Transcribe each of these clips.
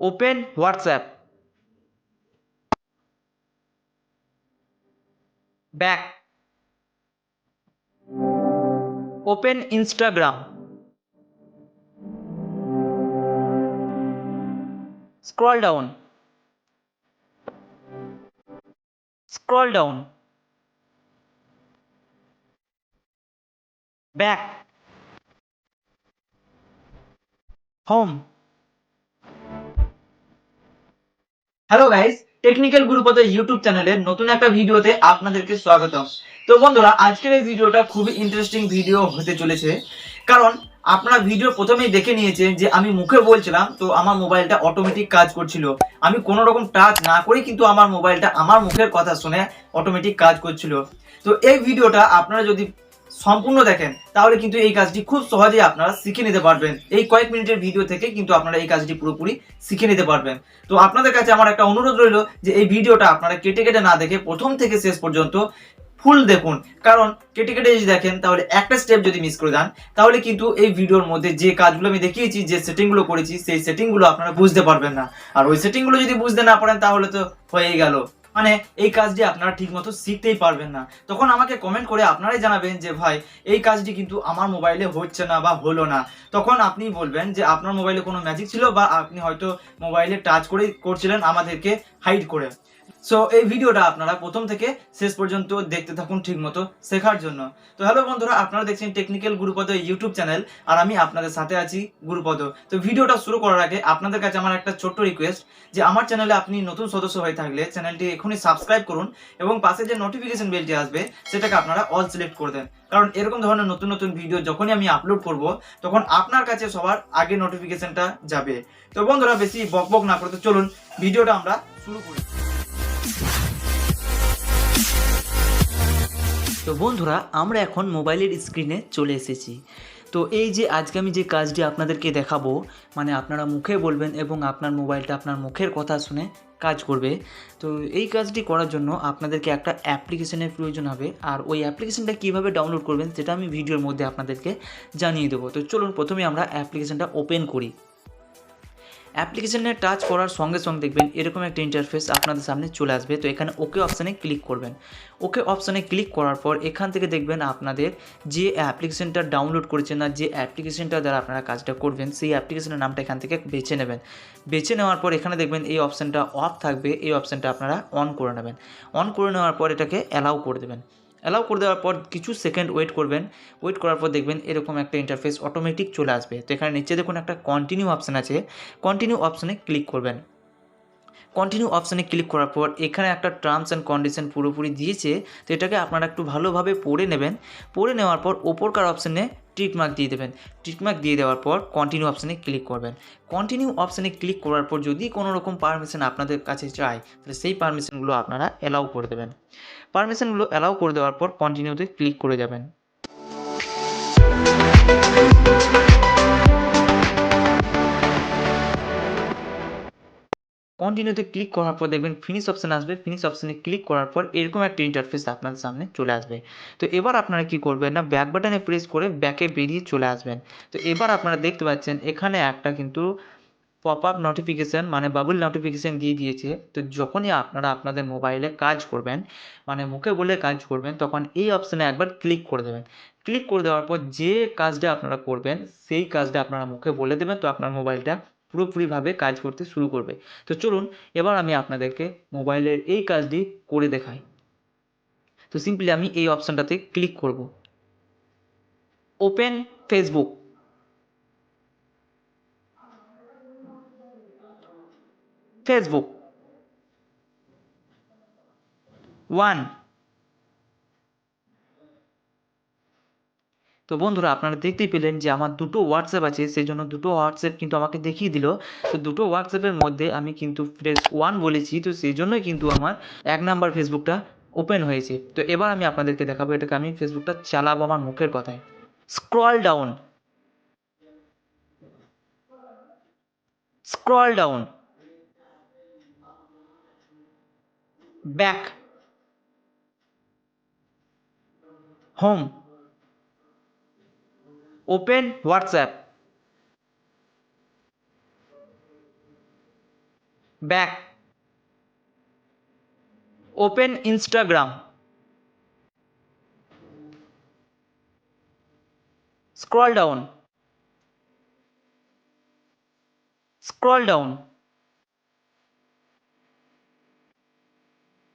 Open WhatsApp. Back. Open Instagram. Scroll down. Scroll down. Back. Home. Hello guys technical Gurupada YouTube চ্যানেলের নতুন একটা ভিডিওতে আপনাদেরকে স্বাগতম। তো বন্ধুরা, আজকের এই ভিডিওটা খুবই ইন্টারেস্টিং ভিডিও হতে চলেছে। কারণ আপনারা ভিডিও প্রথমেই দেখে নিয়েছেন যে আমি মুখে বলছিলাম, তো আমার মোবাইলটা অটোমেটিক কাজ করছিল। আমি কোনো রকম টাচ না করেই কিন্তু আমার মোবাইলটা আমার মুখের কথা শুনে অটোমেটিক কাজ করছিল। তো এই ভিডিওটা আপনারা যদি সম্পূর্ণ দেখেন, তাহলে কিন্তু এই কাজটি খুব সহজেই আপনারা শিখে নিতে পারবেন। এই কয়েক মিনিটের ভিডিও থেকে কিন্তু আপনারা এই কাজটি পুরোপুরি শিখে নিতে পারবেন। তো আপনাদের কাছে আমার একটা অনুরোধ রইল যে এই ভিডিওটা আপনারা কেটে কেটে না দেখে প্রথম থেকে শেষ পর্যন্ত ফুল দেখুন। কারণ কেটে কেটে যদি দেখেন, তাহলে একটা স্টেপ যদি মিস করে যান তাহলে কিন্তু এই ভিডিওর মধ্যে যে কাজগুলো আমি দেখিয়েছি, যে সেটিংগুলো করেছি, সেই সেটিংগুলো আপনারা বুঝতে পারবেন না। আর ওই সেটিংগুলো যদি বুঝতে না পারেন, তাহলে তো হয়েই গেল। মানে এই কাজটি আপনারা ঠিকমতো শিখতেই পারবেন না। তখন আমাকে কমেন্ট করে আপনারাই জানাবেন যে, ভাই, এই কাজটি কিন্তু আমার মোবাইলে হচ্ছে না বা হলো না। তখন আপনি বলবেন যে, আপনার মোবাইলে কোনো ম্যাজিক ছিল বা আপনি হয়তো মোবাইলে টাচ করে করছিলেন আমাদেরকে হাইড করে। সো এই ভিডিওটা আপনারা প্রথম থেকে শেষ পর্যন্ত দেখতে থাকুন ঠিকমতো শেখার জন্য। তো হ্যালো বন্ধুরা, আপনারা দেখছেন টেকনিক্যাল গুরুপদ ইউটিউব চ্যানেল আর আমি আপনাদের সাথে আছি গুরুপদ তো ভিডিওটা শুরু করার আগে আপনাদের কাছে আমার একটা ছোট্ট রিকোয়েস্ট যে আমার চ্যানেলে আপনি নতুন সদস্য হয়ে থাকলে চ্যানেলটি এখনই সাবস্ক্রাইব করুন এবং পাশে যে নোটিফিকেশন বেলটি আসবে, সেটাকে আপনারা অল সিলেক্ট করে দেন। কারণ এরকম ধরনের নতুন নতুন ভিডিও যখনই আমি আপলোড করব, তখন আপনার কাছে সবার আগে নোটিফিকেশনটা যাবে। তো বন্ধুরা, বেশি বক বক না করতে চলুন, ভিডিওটা আমরা শুরু করি। তো বন্ধুরা, আমরা এখন মোবাইলের স্ক্রিনে চলে এসেছি। তো এই যে আজকে আমি যে কাজটি আপনাদেরকে দেখাবো মানে আপনারা মুখে বলবেন এবং আপনার মোবাইলটা আপনার মুখের কথা শুনে কাজ করবে। তো এই কাজটি করার জন্য আপনাদেরকে একটা অ্যাপ্লিকেশনের প্রয়োজন হবে। আর ওই অ্যাপ্লিকেশনটা কীভাবে ডাউনলোড করবেন, সেটা আমি ভিডিওর মধ্যে আপনাদেরকে জানিয়ে দেবো। তো চলুন প্রথমে আমরা অ্যাপ্লিকেশনটা ওপেন করি। অ্যাপ্লিকেশনে টাচ করার সঙ্গে সঙ্গে দেখবেন এরকম একটা ইন্টারফেস আপনাদের সামনে চলে আসবে। তো এখানে ওকে অপশানে ক্লিক করবেন। ওকে অপশানে ক্লিক করার পর এখান থেকে দেখবেন আপনাদের যে অ্যাপ্লিকেশনটা ডাউনলোড করেছেন না যে অ্যাপ্লিকেশনটা দ্বারা আপনারা কাজটা করবেন, সেই অ্যাপ্লিকেশনের নামটা এখান থেকে বেছে নেবেন। বেছে নেওয়ার পর এখানে দেখবেন এই অপশানটা অফ থাকবে, এই অপশানটা আপনারা অন করে নেবেন। অন করে নেওয়ার পর এটাকে অ্যালাউ করে দেবেন। অ্যালাউ করে দেওয়ার পর কিছু সেকেন্ড ওয়েট করবেন। ওয়েট করার পর দেখবেন এরকম একটা ইন্টারফেস অটোমেটিক চলে আসবে। তো এখানে নিচে দেখুন একটা কন্টিনিউ অপশান আছে। কন্টিনিউ অপশানে ক্লিক করবেন। কন্টিনিউ অপশানে ক্লিক করার পর এখানে একটা টার্মস অ্যান্ড কন্ডিশন পুরোপুরি দিয়েছে, তো এটাকে আপনারা একটু ভালোভাবে পড়ে নেবেন। পড়ে নেওয়ার পর ওপরকার অপশানে টিকমার্ক দিয়ে দেবেন। টিকমার্ক দিয়ে দেওয়ার পর কন্টিনিউ অপশানে ক্লিক করবেন। কন্টিনিউ অপশানে ক্লিক করার পর যদি কোনো রকম পারমিশন আপনাদের কাছে চায়, তাহলে সেই পারমিশনগুলো আপনারা অ্যালাউ করে দেবেন। পারমিশনগুলো অ্যালাউ করে দেওয়ার পর কন্টিনিউতে ক্লিক করে যাবেন। কন্টিনিউতে ক্লিক করার পর দেখবেন ফিনিশ অপশান আসবে। ফিনিশ অপশানে ক্লিক করার পর এরকম একটা ইন্টারফেস আপনার সামনে চলে আসবে। তো এবার আপনারা কি করবেন না ব্যাক বাটনে প্রেস করে ব্যাকে বেরিয়ে চলে আসবেন। তো এবার আপনারা দেখতে পাচ্ছেন এখানে একটা কিন্তু পপ আপ নোটিফিকেশান মানে বাবুল নোটিফিকেশান দিয়ে দিয়েছে। তো যখনই আপনারা আপনাদের মোবাইলে কাজ করবেন মানে মুখে বলে কাজ করবেন, তখন এই অপশানে একবার ক্লিক করে দেবেন। ক্লিক করে দেওয়ার পর যে কাজটা আপনারা করবেন, সেই কাজটা আপনারা মুখে বলে দেবেন। তো আপনার মোবাইলটা পুরোপুরিভাবে কাজ করতে শুরু করবে। তো চলুন, এবার আমি আপনাদেরকে মোবাইলের এই কাজটি করে দেখাই। তো সিম্পলি আমি এই অপশানটাতে ক্লিক করব। ওপেন ফেসবুক ফেসবুক ওয়ান তো বন্ধুরা আপনারা দেখতেই পেলেন যে আমার দুটো হোয়াটসঅ্যাপ আছে সেই জন্য দুটো হোয়াটসঅ্যাপ কিন্তু আমাকে দেখিয়ে দিল। তো দুটো হোয়াটসঅ্যাপের মধ্যে আমি কিন্তু ফ্রেস ওয়ান বলেছি, তো সেই জন্যই কিন্তু আমার এক নাম্বার ফেসবুকটা ওপেন হয়েছে। তো এবার আমি আপনাদেরকে দেখাবো, এটাকে আমি ফেসবুকটা চালাবো আমার মুখের কথায়। Scroll down scroll down back home open WhatsApp. Back. Open Instagram. Scroll down. Scroll down.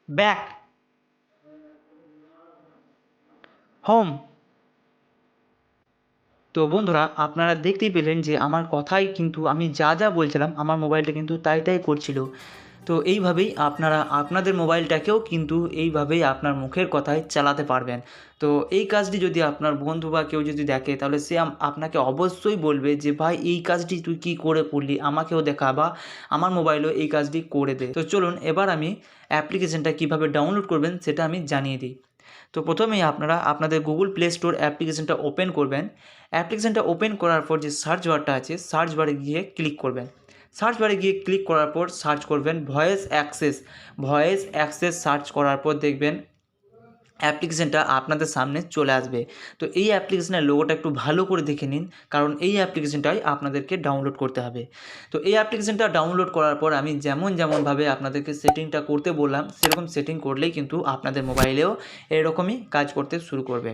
Back. Home. তো বন্ধুরা, আপনারা দেখতেই পেলেন যে আমার কথাই কিন্তু আমি যা যা বলছিলাম আমার মোবাইলটা কিন্তু তাই তাই করছিল। তো এইভাবেই আপনারা আপনাদের মোবাইলটাকেও কিন্তু এইভাবেই আপনার মুখের কথায় চালাতে পারবেন। তো এই কাজটি যদি আপনার বন্ধু বা কেউ যদি দেখে, তাহলে সে আপনাকে অবশ্যই বলবে যে, ভাই, এই কাজটি তুই কি করে করলি? আমাকেও দেখা বা আমার মোবাইলেও এই কাজটি করে দে। তো চলুন, এবার আমি অ্যাপ্লিকেশনটা কীভাবে ডাউনলোড করবেন সেটা আমি জানিয়ে দিই। তো প্রথমেই আপনারা আপনাদের গুগল প্লে স্টোর অ্যাপ্লিকেশানটা ওপেন করবেন। অ্যাপ্লিকেশানটা ওপেন করার পর যে সার্চ বারটা আছে সার্চ বারে গিয়ে ক্লিক করবেন। সার্চ বারে গিয়ে ক্লিক করার পর সার্চ করবেন voice access voice access search করার পর দেখবেন অ্যাপ্লিকেশনটা আপনাদের সামনে চলে আসবে। তো এই অ্যাপ্লিকেশানের লোগোটা একটু ভালো করে দেখে নিন, কারণ এই অ্যাপ্লিকেশানটাই আপনাদেরকে ডাউনলোড করতে হবে। তো এই অ্যাপ্লিকেশানটা ডাউনলোড করার পর আমি যেমন যেমনভাবে আপনাদেরকে সেটিংটা করতে বললাম, সেরকম সেটিং করলেই কিন্তু আপনাদের মোবাইলেও এরকমই কাজ করতে শুরু করবে।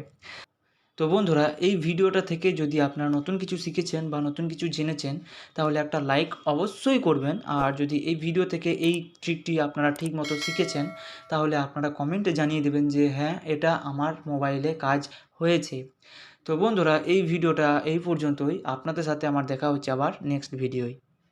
তো বন্ধুরা, এই ভিডিওটা থেকে যদি আপনারা নতুন কিছু শিখেছেন বা নতুন কিছু জেনেছেন, তাহলে একটা লাইক অবশ্যই করবেন। আর যদি এই ভিডিও থেকে এই ট্রিকটি আপনারা ঠিক মতো শিখেছেন, তাহলে আপনারা কমেন্টে জানিয়ে দেবেন যে হ্যাঁ এটা আমার মোবাইলে কাজ হয়েছে। তো বন্ধুরা, এই ভিডিওটা এই পর্যন্তই। আপনাদের সাথে আমার দেখা হচ্ছে আবার নেক্সট ভিডিওয়